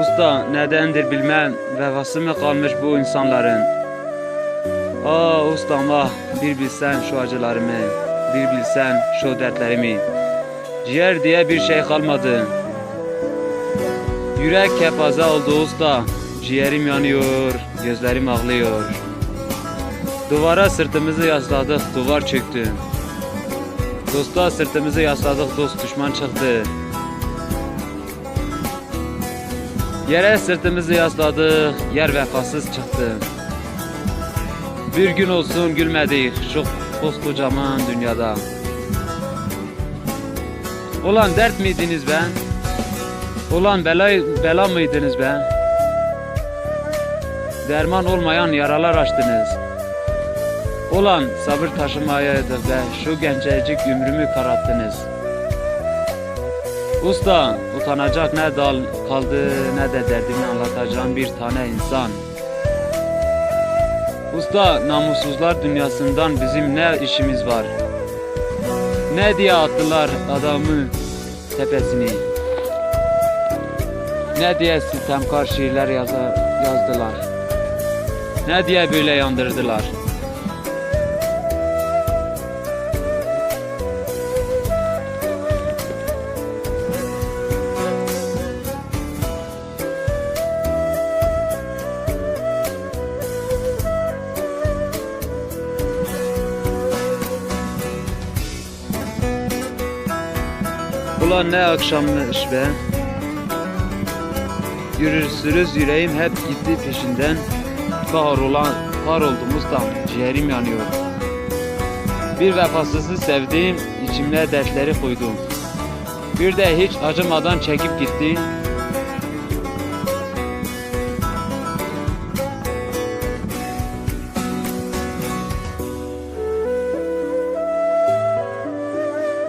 Usta nedendir bilmem vefası mı kalmış bu insanların? Aa ustam ah bir bilsen şu acılarımı, bir bilsen şu dertlerimi. Ciğer diye bir şey kalmadı. Yürek kepaze oldu usta, ciğerim yanıyor, gözlerim ağlıyor. Duvara sırtımızı yasladık, duvar çöktü. Dosta sırtımızı yasladık, dost düşman çıktı. Yere sırtımızı yasladık, yer vefasız çıktı. Bir gün olsun gülmedik şu koskocaman dünyada. Ulan dert miydiniz be? Ulan bela, bela mıydınız be? Derman olmayan yaralar açtınız. Ulan sabır taşımayaydı be şu gencecik ömrümü kararttınız. Usta utanacak ne dal kaldı ne de derdimi anlatacağım bir tane insan. Usta namussuzlar dünyasından bizim ne işimiz var? Ne diye attılar adamı tepesini? Ne diye sitemkar şiirler yazdılar? Ne diye böyle yandırdılar? Ulan ne akşammış be. Yürürsünüz yüreğim hep gitti peşinden. Kahrolan, kahroldum ustam, ciğerim yanıyor. Bir vefasızı sevdim, içimde dertleri koydum. Bir de hiç acımadan çekip gitti.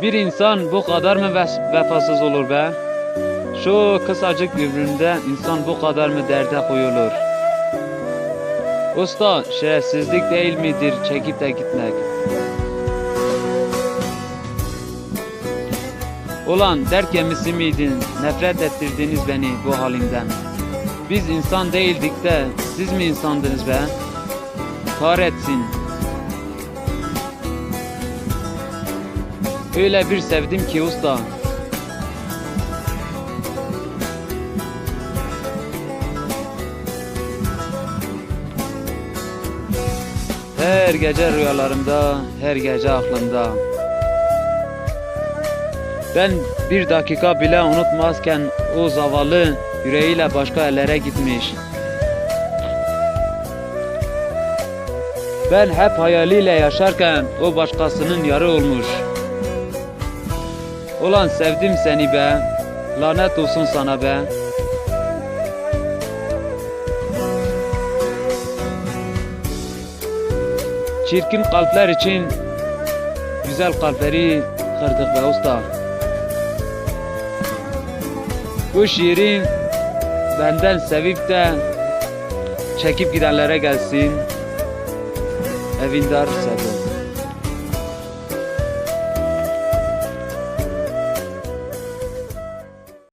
Bir insan bu kadar mı vefasız olur be? Şu kısacık ömründe insan bu kadar mı derde koyulur? Usta, şerefsizlik değil midir çekip de gitmek? Ulan dert gemisi miydin? Nefret ettirdiniz beni bu halimden. Biz insan değildik de siz mi insandınız be? Kahretsin. Öyle bir sevdim ki usta. Her gece rüyalarımda, her gece aklımda. Ben bir dakika bile unutmazken o zavallı yüreğiyle başka ellere gitmiş. Ben hep hayaliyle yaşarken o başkasının yarı olmuş. Ulan sevdim seni be. Lanet olsun sana be. Çirkin kalpler için güzel kalpleri kırdık be usta. Bu şiirin benden sevip de çekip gidenlere gelsin. Evindar